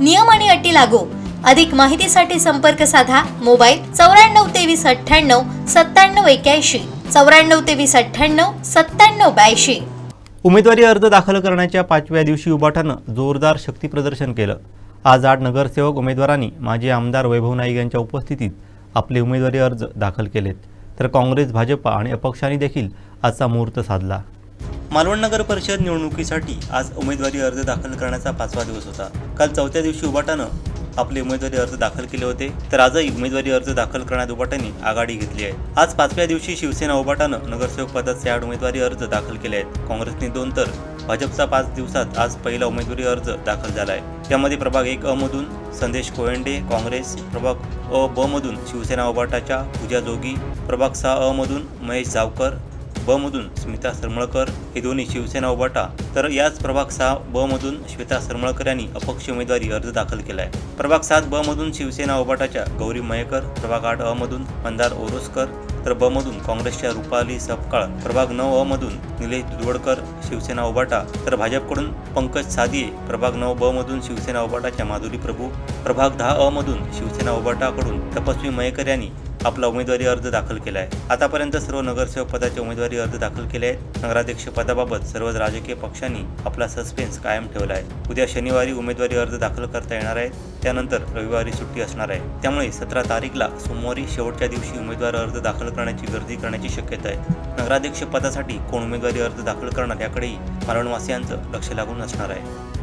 नियम आणि अटी लागू. अधिक माहितीसाठी संपर्क साधा मोबाईल चौऱ्याण्णव तेवीस अठ्ठ्याण्णव सत्त्याण्णव एक्याऐंशी. चौऱ्याण्णव तेवीस अठ्ठ्याण्णव सत्त्याण्णव ब्याऐंशी. उमेदवारी अर्ज दाखल करण्याच्या पाचव्या दिवशी उबाठानं जोरदार शक्तीप्रदर्शन केलं. आज आठ नगरसेवक उमेदवारांनी माजी आमदार वैभव नाईक यांच्या उपस्थितीत आपले उमेदवारी अर्ज दाखल केलेत. तर काँग्रेस भाजपा आणि अपक्षांनी देखील आजचा मुहूर्त साधला. मालवण नगर परिषद निवडणुकीसाठी आज उमेदवारी अर्ज दाखल करण्याचा पाचवा दिवस होता. काल चौथ्या दिवशी उबाटानं आपले उमेदवारी अर्ज दाखल केले होते तर आजही उमेदवारी अर्ज दाखल करण्यात उबाटाने आघाडी घेतली आहे. आज पाचव्या दिवशी शिवसेना उबाटानं नगरसेवक पदाचे आठ उमेदवारी अर्ज दाखल केले आहेत. काँग्रेसने दोन तर भाजपचा पाच दिवसात आज पहिला उमेदवारी अर्ज दाखल झाला आहे. त्यामध्ये प्रभाग एक अ मधून संदेश कोयंडे काँग्रेस प्रभाग अ ब मधून शिवसेना उबाटाच्या पूजा जोगी प्रभाग सहा अ मधून महेश जावकर ब मधून स्मिता सरमळकर हे दोन्ही शिवसेना उभाटा. तर याच प्रभाग सहा ब मधून श्वेता सरमळकर यांनी अपक्ष उमेदवारी अर्ज दाखल केला आहे प्रभाग सात ब मधून शिवसेना उभाटाच्या गौरी मयेकर प्रभाग आठ अ मधून मंदार ओरोसकर तर ब मधून काँग्रेसच्या रुपाली सपकाळ प्रभाग नऊ अ मधून निलेश दुधवडकर शिवसेना उभाटा तर भाजपकडून पंकज सादिये प्रभाग नऊ ब मधून शिवसेना उभाटाच्या माधुरी प्रभू प्रभाग दहा अ मधून शिवसेना उभाटाकडून तपस्वी मयेकर यांनी आपला उमेदवारी अर्ज दाखल केला आहे आतापर्यंत सर्व नगरसेवक पदाचे उमेदवारी अर्ज दाखल केले आहेत. नगराध्यक्ष पदाबाबत सर्वच राजकीय पक्षांनी आपला सस्पेन्स कायम ठेवला आहे उद्या शनिवारी उमेदवारी अर्ज दाखल करता येणार आहेत. त्यानंतर रविवारी सुट्टी असणार आहे. त्यामुळे सतरा तारीखला सोमवारी शेवटच्या दिवशी उमेदवार अर्ज दाखल करण्याची गर्दी करण्याची शक्यता आहे. नगराध्यक्ष पदासाठी कोण उमेदवारी अर्ज दाखल करणार याकडेही मालवणवासियांचं लक्ष लागून असणार आहे.